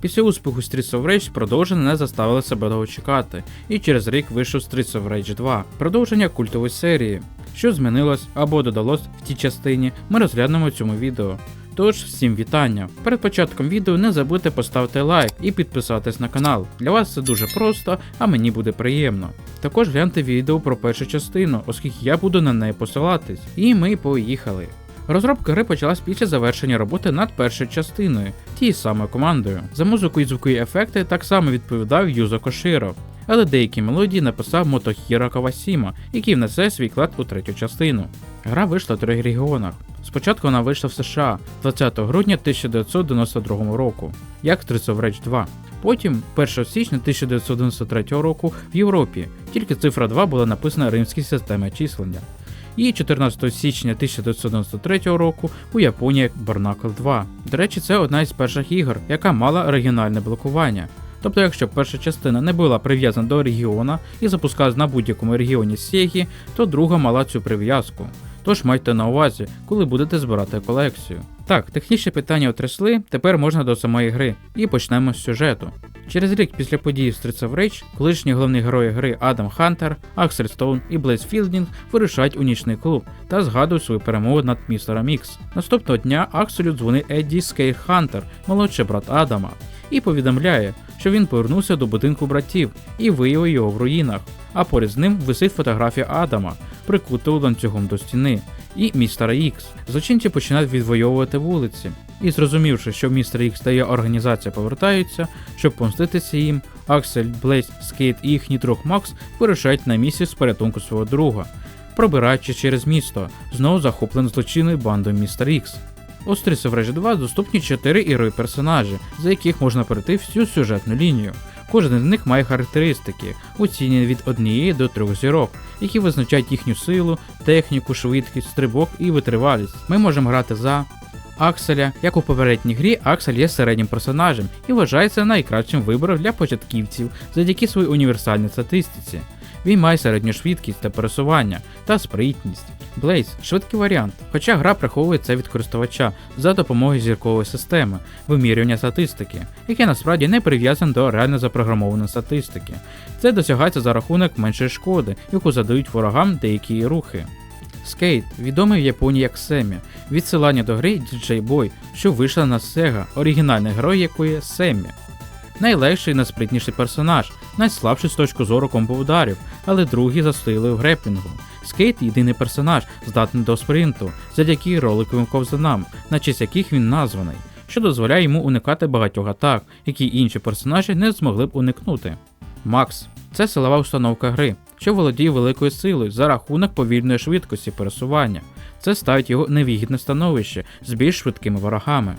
Після успіху Streets of Rage продовження не заставили себе довго чекати, і через рік вийшов Streets of Rage 2, продовження культової серії. Що змінилось або додалось в тій частині, ми розглянемо в цьому відео. Тож, всім вітання! Перед початком відео не забудьте поставити лайк і підписатись на канал. Для вас це дуже просто, а мені буде приємно. Також гляньте відео про першу частину, оскільки я буду на неї посилатись. І ми поїхали. Розробка гри почалась після завершення роботи над першою частиною, тією самою командою. За музику і звукові ефекти так само відповідав Юзо Коширо, але деякі мелодії написав Мотохіро Кавасіма, який внесе свій клад у третю частину. Гра вийшла в трьох регіонах. Спочатку вона вийшла в США 20 грудня 1992 року, як Streets of Rage 2. Потім 1 січня 1993 року в Європі, тільки цифра 2 була написана римській системі числення. І 14 січня 1993 року у Японії Barnacle 2. До речі, це одна із перших ігор, яка мала регіональне блокування. Тобто, якщо перша частина не була прив'язана до регіона і запускалась на будь-якому регіоні Сегі, то друга мала цю прив'язку. Тож майте на увазі, коли будете збирати колекцію. Так, технічні питання отрясли, тепер можна до самої гри. І почнемо з сюжету. Через рік після подій в Streets of Rage, колишні головні герої гри Адам Хантер, Аксель Стоун і Блейз Філдінг вирушають у нічний клуб та згадують свою перемогу над містером Ікс. Наступного дня Акселю дзвонить Едді Скейр Хантер, молодший брат Адама, і повідомляє, що він повернувся до будинку братів і виявив його в руїнах, а поряд з ним висить фотографія Адама, прикутого ланцюгом до стіни, і містера Ікс. Злочинці починають відвоювати вулиці. І зрозумівши, що містер Ікс та його організація повертаються, щоб помститися їм, Аксель, Блейз, Скейт і їхній друг Макс вирушають на місію з порятунку свого друга, пробираючись через місто, знову захоплений злочинною бандою містер Ікс. У Streets of Rage 2 доступні 4 ігрові персонажі, за яких можна пройти всю сюжетну лінію. Кожен з них має характеристики, оцінені від 1 до 3 зірок, які визначають їхню силу, техніку, швидкість, стрибок і витривалість. Ми можемо грати за Акселя. Як у попередній грі, Аксель є середнім персонажем і вважається найкращим вибором для початківців завдяки своїй універсальній статистиці. Він має середню швидкість та пересування та спритність. Блейз швидкий варіант, хоча гра приховує це від користувача за допомогою зіркової системи вимірювання статистики, яке насправді не прив'язане до реально запрограмованої статистики. Це досягається за рахунок меншої шкоди, яку задають ворогам деякі рухи. Скейт, відомий в Японії як Семі, відсилання до гри DJ Boy, що вийшла на Sega, оригінальний герой якої Семі. Найлегший і найспритніший персонаж, найслабший з точки зору комбо-ударів, але другий за силою в греплінгу. Скейт єдиний персонаж, здатний до спринту, завдяки роликовим ковзанам, на честь яких він названий, що дозволяє йому уникати багатьох атак, які інші персонажі не змогли б уникнути. Макс це силова установка гри, що володіє великою силою за рахунок повільної швидкості пересування. Це ставить його невигідне становище з більш швидкими ворогами.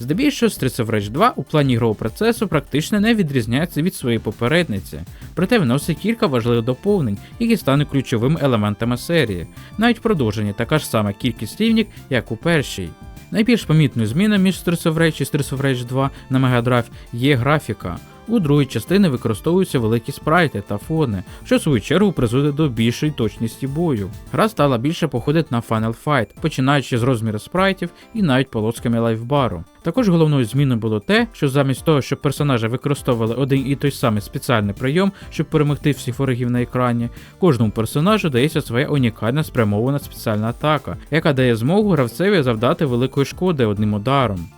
Здебільшого Streets of Rage 2 у плані ігрового процесу практично не відрізняється від своєї попередниці, проте вносить кілька важливих доповнень, які стануть ключовими елементами серії, навіть продовження така ж сама кількість рівнів, як у першій. Найбільш помітною зміною між Streets of Rage і Streets of Rage 2 на Mega є графіка. У другій частині використовуються великі спрайти та фони, що в свою чергу призводить до більшої точності бою. Гра стала більше походити на Final Fight, починаючи з розміру спрайтів і навіть полосками лайфбару. Також головною зміною було те, що замість того, щоб персонажі використовували один і той самий спеціальний прийом, щоб перемогти всіх ворогів на екрані, кожному персонажу дається своя унікальна спрямована спеціальна атака, яка дає змогу гравцеві завдати великої шкоди одним ударом.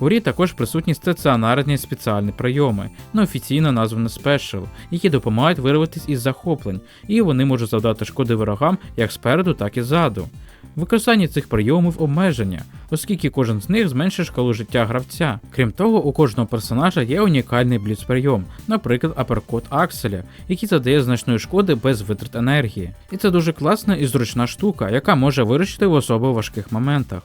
У грі також присутні стаціонарні спеціальні прийоми, неофіційно названі спешл, які допомагають вирватися із захоплень, і вони можуть завдати шкоди ворогам як спереду, так і ззаду. Використання цих прийомів обмеження, оскільки кожен з них зменшує шкалу життя гравця. Крім того, у кожного персонажа є унікальний бліц-прийом, наприклад, аперкот Акселя, який задає значної шкоди без витрат енергії. І це дуже класна і зручна штука, яка може вирішити в особо важких моментах.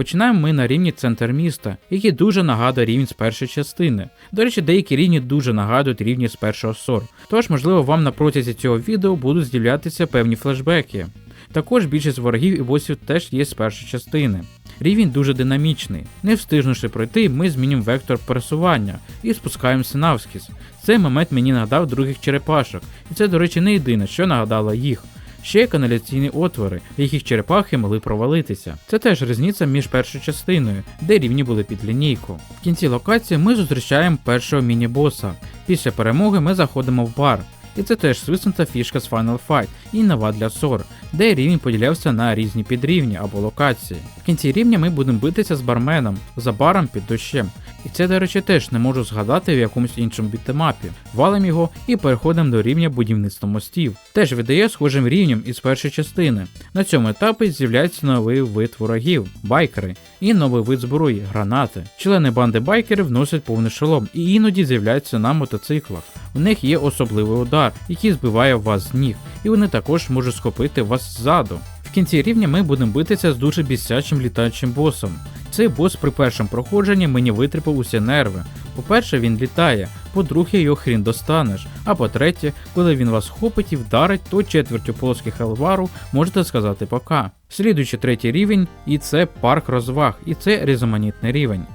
Починаємо ми на рівні центр міста, який дуже нагадує рівень з першої частини. До речі, деякі рівні дуже нагадують рівні з першого сор. Тож, можливо, вам на протязі цього відео будуть з'являтися певні флешбеки. Також більшість ворогів і босів теж є з першої частини. Рівень дуже динамічний. Не встигнувши пройти, ми змінюємо вектор пересування і спускаємося навскіз. Цей момент мені нагадав других черепашок, і це, до речі, не єдине, що нагадало їх. Ще й каналяційні отвори, в яких черепахи могли провалитися. Це теж різниця між першою частиною, де рівні були під лінійку. В кінці локації ми зустрічаємо першого міні-боса. Після перемоги ми заходимо в бар. І це теж свиснута фішка з Final Fight і нова для SOR, де рівень поділявся на різні підрівні або локації. В кінці рівня ми будемо битися з барменом за баром під дощем. І це, до речі, теж не можу згадати в якомусь іншому бітемапі. Валим його і переходимо до рівня будівництва мостів. Теж видає схожим рівнем із першої частини. На цьому етапі з'являється новий вид ворогів байкери, і новий вид зброї гранати. Члени банди байкерів носять повний шолом і іноді з'являються на мотоциклах. У них є особливий удар, який збиває вас з ніг, і вони також можуть схопити вас ззаду. В кінці рівня ми будемо битися з дуже бісячим літаючим босом. Цей бос при першому проходженні мені витріпав усі нерви. По-перше, він літає, по-друге, його хрін достанеш. А по-третє, коли він вас хопить і вдарить, то четвертю полоских елвару можете сказати пока. Слідуючий третій рівень, і це парк розваг, і це різноманітний рівень.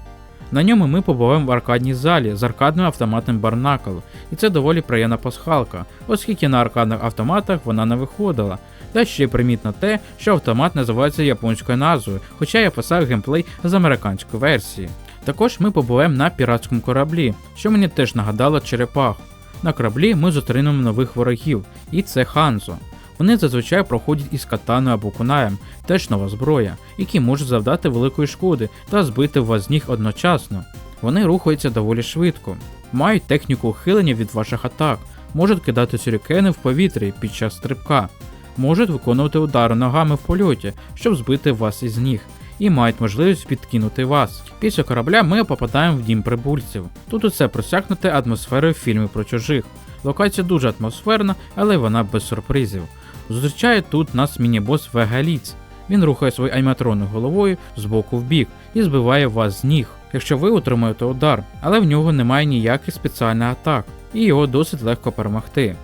На ньому ми побуваємо в аркадній залі з аркадним автоматом Барнакл, і це доволі приємна пасхалка, оскільки на аркадних автоматах вона не виходила. Та ще примітно те, що автомат називається японською назвою, хоча я писав геймплей з американської версії. Також ми побуваємо на піратському кораблі, що мені теж нагадало черепах. На кораблі ми зустрінемо нових ворогів, і це Ханзо. Вони зазвичай проходять із катаною або кунаєм, теж нова зброя, які можуть завдати великої шкоди та збити вас з ніг одночасно. Вони рухаються доволі швидко, мають техніку ухилення від ваших атак, можуть кидати сюрікени в повітрі під час стрибка, можуть виконувати удари ногами в польоті, щоб збити вас із ніг, і мають можливість підкинути вас. Після корабля ми попадаємо в дім прибульців. Тут усе просякнуте атмосферою фільмів про чужих. Локація дуже атмосферна, але вона без сюрпризів. Зустрічає тут нас міні-бос Вегаліц. Він рухає своєю аніматронною головою з боку в бік і збиває вас з ніг, якщо ви отримаєте удар, але в нього немає ніяких спеціальних атак, і його досить легко перемогти.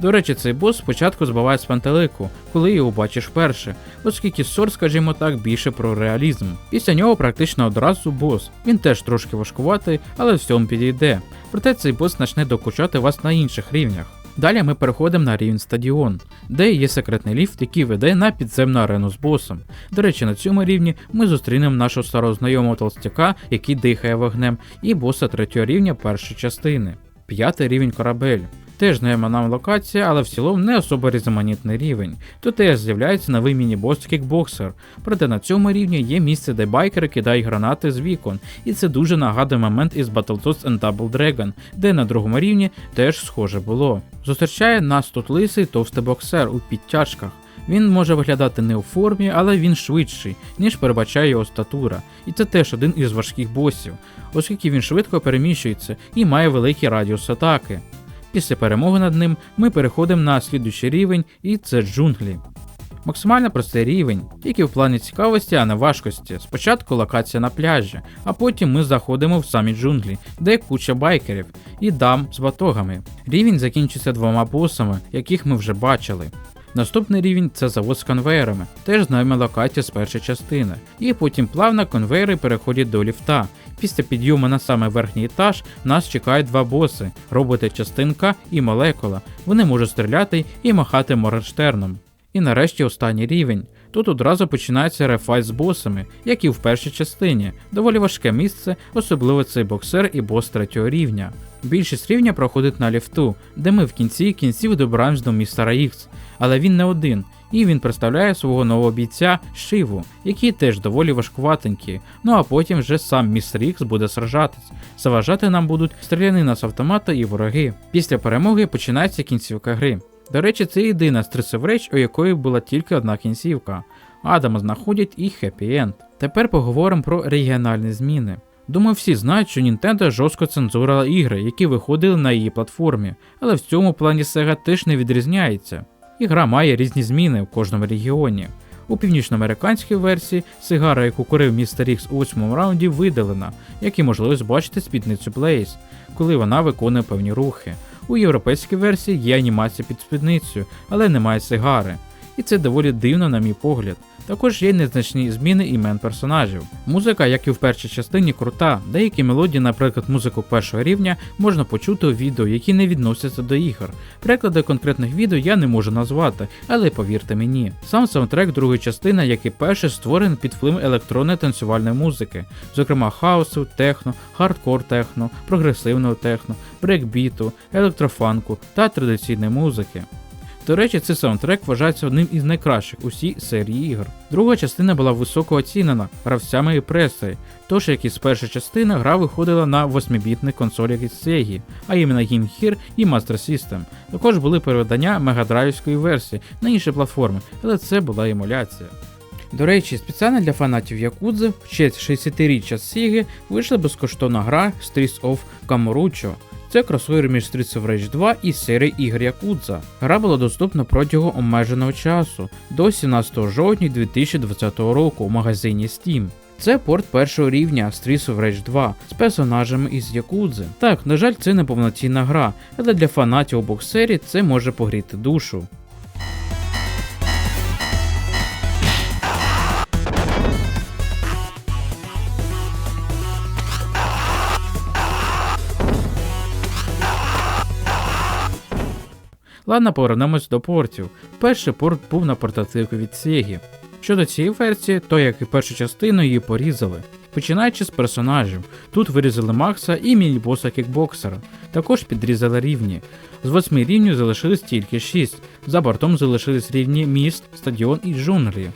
До речі, цей бос спочатку збиває з пантелику, коли його бачиш вперше, оскільки сор, скажімо так, більше про реалізм. Після нього практично одразу бос. Він теж трошки важкуватий, але всьому підійде. Проте цей бос почне докучати вас на інших рівнях. Далі ми переходимо на рівень стадіон, де є секретний ліфт, який веде на підземну арену з босом. До речі, на цьому рівні ми зустрінемо нашого старого знайомого толстяка, який дихає вогнем, і боса третього рівня першої частини. П'ятий рівень корабель. Теж знайома нам локація, але в цілому не особо різноманітний рівень. Тут теж з'являється новий міні-бос кікбоксер. Проте на цьому рівні є місце, де байкери кидають гранати з вікон, і це дуже нагадує момент із Battletoads and Double Dragon, де на другому рівні теж схоже було. Зустрічає нас тут лисий товстий боксер у підтяжках. Він може виглядати не у формі, але він швидший, ніж передбачає його статура, і це теж один із важких босів, оскільки він швидко переміщується і має великий радіус атаки. Після перемоги над ним ми переходимо на слідуючий рівень, і це джунглі. Максимально простий рівень, тільки в плані цікавості, а не важкості. Спочатку локація на пляжі, а потім ми заходимо в самі джунглі, де куча байкерів і дам з батогами. Рівень закінчиться двома босами, яких ми вже бачили. Наступний рівень це завод з конвейерами, теж знайома локація з першої частини. І потім плавно конвейери переходять до ліфта. Після підйому на саме верхній етаж нас чекають два боси: роботи частинка і молекула. Вони можуть стріляти і махати Моргенштерном. І нарешті останній рівень. Тут одразу починається рефайт з босами, як і в першій частині. Доволі важке місце, особливо цей боксер і бос третього рівня. Більшість рівня проходить на ліфту, де ми в кінці кінців добираємось до містера Ікс, але він не один, і він представляє свого нового бійця Шиву, який теж доволі важкуватенький. Ну а потім вже сам містер Ікс буде сражатись. Заважати нам будуть стрілянина з автомата і вороги. Після перемоги починається кінцівка гри. До речі, це єдина з Streets of у якої була тільки одна кінцівка. Адама знаходять і хеппі енд. Тепер поговоримо про регіональні зміни. Думаю, всі знають, що Nintendo жорстко цензурила ігри, які виходили на її платформі, але в цьому плані Sega теж не відрізняється. Ігра має різні зміни в кожному регіоні. У північноамериканській версії сигара, яку курив містер Рікс у восьмому раунді, видалена, як і можливо бачити спідницю Блейз, коли вона виконує певні рухи. У європейській версії є анімація під спідницею, але немає сигари. І це доволі дивно, на мій погляд. Також є незначні зміни імен персонажів. Музика, як і в першій частині, крута. Деякі мелодії, наприклад, музику першого рівня, можна почути у відео, які не відносяться до ігор. Приклади конкретних відео я не можу назвати, але повірте мені. Сам саундтрек другої частини, як і перший, створений під вплив електронної танцювальної музики, зокрема хаосу, техно, хардкор техно, прогресивного техно, брейкбіту, електрофанку та традиційної музики. До речі, цей саундтрек вважається одним із найкращих у всій серії ігор. Друга частина була високо оцінена гравцями і пресою, тож як і з першої частини гра виходила на 8-бітних консолях із Sega, а іменно Game Gear і Master System. Також були переведення мегадрайвської версії на інші платформи, але це була емуляція. До речі, спеціально для фанатів Якудзи в честь 60-річчя Sega вийшла безкоштовна гра Streets of Kamurocho. Це кросовер між Streets of Rage 2 і серії ігор Якудза. Гра була доступна протягом обмеженого часу до 17 жовтня 2020 року у магазині Steam. Це порт першого рівня Streets of Rage 2 з персонажами із Якудзи. Так, на жаль, це не повноцінна гра, але для фанатів обох серій це може погріти душу. Ладно, повернемось до портів. Перший порт був на портативку від Sega. Щодо цієї версії, то як і першу частину її порізали. Починаючи з персонажів, тут вирізали Макса і мінібоса кікбоксера, також підрізали рівні. З восьми рівнів залишились тільки шість, за бортом залишились рівні міст, стадіон і джунглі.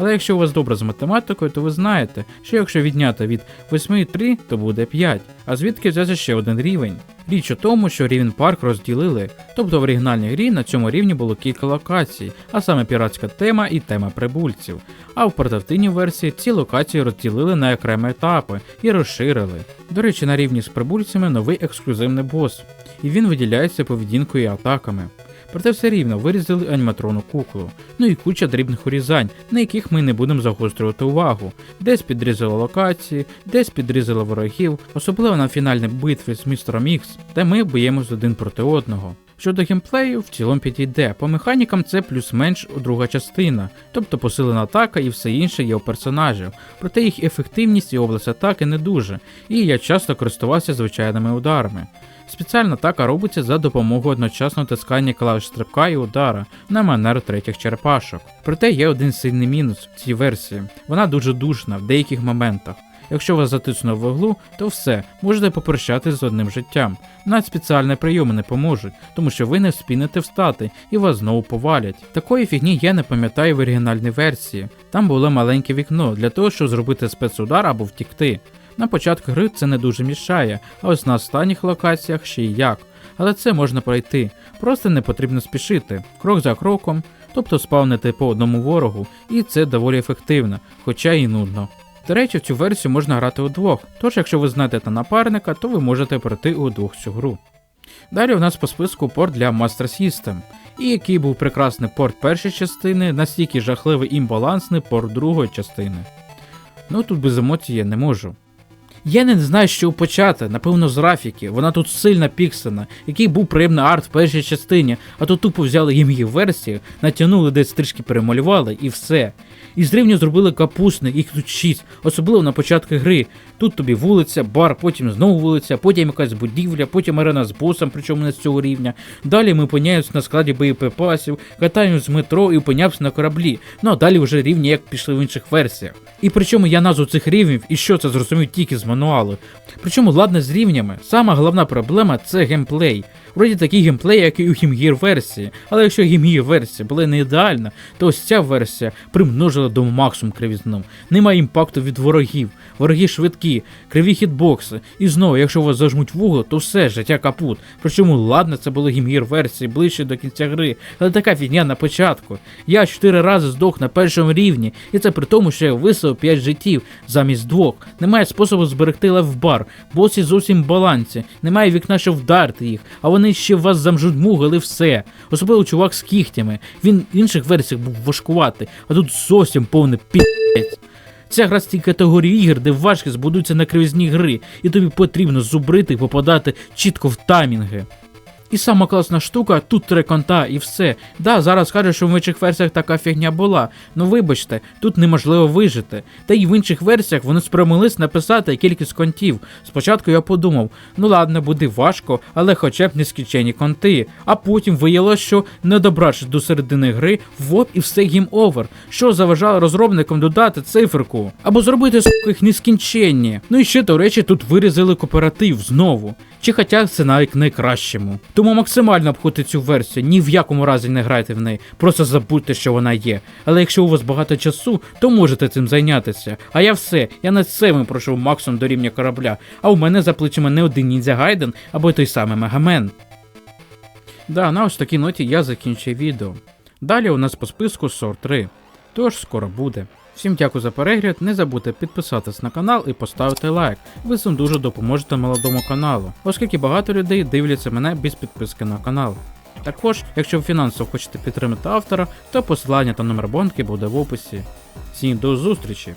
Але якщо у вас добре з математикою, то ви знаєте, що якщо відняти від 8 3, то буде 5, а звідки взяти ще один рівень. Річ у тому, що рівень парк розділили, тобто в оригінальній грі на цьому рівні було кілька локацій, а саме піратська тема і тема прибульців. А в портативній версії ці локації розділили на окремі етапи і розширили. До речі, на рівні з прибульцями новий ексклюзивний бос, і він виділяється поведінкою і атаками. Проте все рівно вирізали аніматронну куклу, ну і куча дрібних урізань, на яких ми не будемо загострювати увагу. Десь підрізали локації, десь підрізали ворогів, особливо на фінальній битві з містером Ікс, де ми боємось один проти одного. Щодо геймплею, в цілому підійде. По механікам це плюс-менш друга частина, тобто посилена атака і все інше є у персонажів, проте їх ефективність і область атаки не дуже, і я часто користувався звичайними ударами. Спеціальна атака робиться за допомогою одночасного тискання клавіш стрибка і удара на манер третіх черепашок. Проте є один сильний мінус в цій версії. Вона дуже душна в деяких моментах. Якщо вас затиснуло в углу, то все, можете попрощатись з одним життям. Навіть спеціальні прийоми не поможуть, тому що ви не вспінете встати і вас знову повалять. Такої фігні я не пам'ятаю в оригінальній версії. Там було маленьке вікно для того, щоб зробити спецудар або втікти. На початку гри це не дуже мішає, а ось на останніх локаціях ще й як. Але це можна пройти, просто не потрібно спішити, крок за кроком, тобто спавнити по одному ворогу, і це доволі ефективно, хоча і нудно. До речі, в цю версію можна грати удвох, тож якщо ви знаєте напарника, то ви можете пройти удвох цю гру. Далі у нас по списку порт для Master System, і який був прекрасний порт першої частини, настільки жахливий імбалансний порт другої частини. Ну тут без емоцій я не можу. Я не знаю, чого почати, напевно, з графіки. Вона тут сильно піксена, який був приємний арт в першій частині, а то тупо взяли їм її версію, натягнули десь трішки перемалювали і все. І з рівня зробили капустник, їх тут шість, особливо на початку гри. Тут тобі вулиця, бар, потім знову вулиця, потім якась будівля, потім арена з босом, причому не з цього рівня. Далі ми опиняємося на складі боєприпасів, катаємось з метро і опиняємося на кораблі. Ну а далі вже рівні як пішли в інших версіях. І причому я назву цих рівнів і що це зрозумів тільки з мануалу. Причому ладно з рівнями, сама головна проблема це геймплей. Вроді такий геймплей, як і у Гімгір версії, але якщо Гімгір версія була не ідеальна, то ось ця версія примножила до максимум кривізну. Немає імпакту від ворогів, вороги швидкі, криві хітбокси. І знову, якщо вас зажмуть в угол, то все, життя капут. Причому ладно, це були Гімгір версії ближче до кінця гри, але така фігня на початку. Я чотири рази здох на першому рівні, і це при тому, що я висив 5 життів замість двох. Немає способу зберегти лев-бар, боси зовсім в балансі, немає вікна, щоб вдарити їх, а вони ще вас замжуть мугли все. Особливо чувак з кігтями. Він в інших версіях був важкуватий, а тут зовсім повне пі***ць. Ця гра з тій категорії ігор, де важкість будується на кривізні гри, і тобі потрібно зубрити і попадати чітко в таймінги. І сама класна штука, тут три конта і все. Да, зараз кажуть, що в інших версіях така фігня була. Ну вибачте, тут неможливо вижити. Та й в інших версіях вони спромились написати кількість контів. Спочатку я подумав, ну ладно, буде важко, але хоча б нескінчені конти. А потім виявилось, що не добравшись до середини гри, воп і все гім овер. Що заважало розробникам додати циферку? Або зробити сука, їх нескінченні. Ну і ще до речі, тут вирізали кооператив знову. Чи хоча це навіть найкращому. Тому максимально обходьте цю версію, ні в якому разі не грайте в неї, просто забудьте, що вона є. Але якщо у вас багато часу, то можете цим зайнятися. А я все, я над себе пройшов максимум до рівня корабля, а у мене за плечима не один ніндзя Гайден або той самий Мегамен. Да, на ось такій ноті я закінчую відео. Далі у нас по списку SOR 3. Тож скоро буде. Всім дякую за перегляд, не забудьте підписатись на канал і поставити лайк. Ви цим дуже допоможете молодому каналу, оскільки багато людей дивляться мене без підписки на канал. Також, якщо ви фінансово хочете підтримати автора, то посилання та номер бонки буде в описі. Всім до зустрічі!